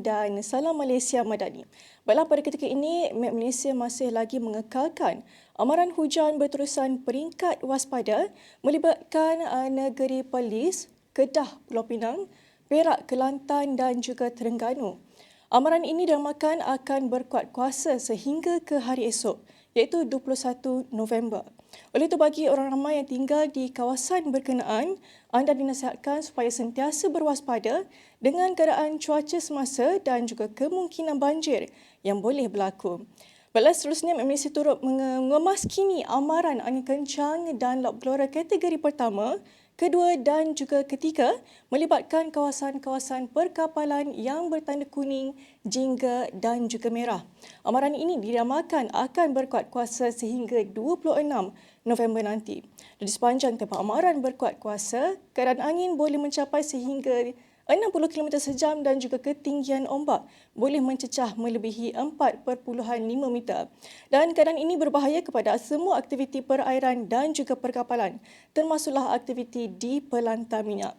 dan Salam Malaysia Madani. Baiklah pada ketika ini, Met Malaysia masih lagi mengekalkan amaran hujan berterusan peringkat waspada melibatkan uh, negeri Perlis, Kedah, Pulau Pinang, Perak, Kelantan dan juga Terengganu. Amaran ini diramakan akan berkuat kuasa sehingga ke hari esok iaitu 21 November. Oleh itu bagi orang ramai yang tinggal di kawasan berkenaan, anda dinasihatkan supaya sentiasa berwaspada dengan keadaan cuaca semasa dan juga kemungkinan banjir yang boleh berlaku. Baiklah seterusnya Malaysia turut mengemaskini amaran angin kencang dan lop gelora kategori pertama kedua dan juga ketiga melibatkan kawasan-kawasan perkapalan yang bertanda kuning, jingga dan juga merah. Amaran ini diramalkan akan berkuat kuasa sehingga 26 November nanti. Di sepanjang tempat amaran berkuat kuasa, keadaan angin boleh mencapai sehingga 60 km sejam dan juga ketinggian ombak boleh mencecah melebihi 4.5 meter. Dan keadaan ini berbahaya kepada semua aktiviti perairan dan juga perkapalan, termasuklah aktiviti di pelantar minyak.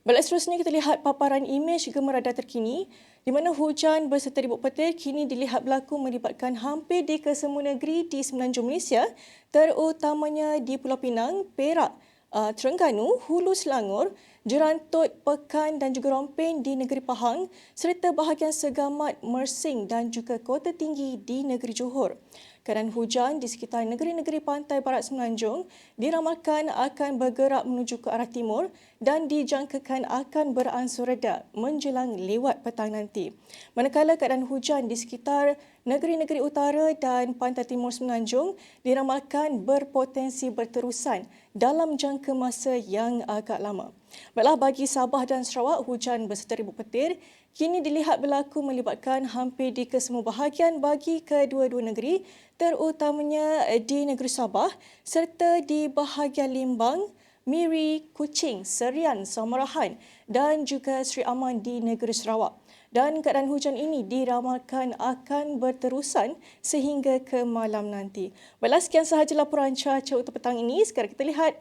Baiklah seterusnya kita lihat paparan imej gemerada terkini di mana hujan berserta ribut petir kini dilihat berlaku melibatkan hampir di kesemua negeri di semenanjung Malaysia terutamanya di Pulau Pinang, Perak, uh, Terengganu, Hulu Selangor, Jerantut, Pekan dan juga Rompin di negeri Pahang serta bahagian Segamat, Mersing dan juga Kota Tinggi di negeri Johor. Keadaan hujan di sekitar negeri-negeri pantai barat semenanjung diramalkan akan bergerak menuju ke arah timur dan dijangkakan akan beransur reda menjelang lewat petang nanti. Manakala keadaan hujan di sekitar negeri-negeri utara dan pantai timur semenanjung diramalkan berpotensi berterusan dalam jangka masa yang agak lama. Baiklah bagi Sabah dan Sarawak, hujan berserta ribut petir kini dilihat berlaku melibatkan hampir di kesemua bahagian bagi kedua-dua negeri, terutamanya di negeri Sabah serta di bahagian Limbang, Miri, Kuching, Serian, Samarahan dan juga Sri Aman di negeri Sarawak. Dan keadaan hujan ini diramalkan akan berterusan sehingga ke malam nanti. Baiklah, sekian sahaja laporan cuaca untuk petang ini. Sekarang kita lihat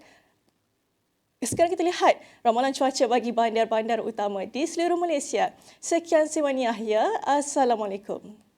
sekarang kita lihat ramalan cuaca bagi bandar-bandar utama di seluruh Malaysia. Sekian Simani Ahya. Assalamualaikum.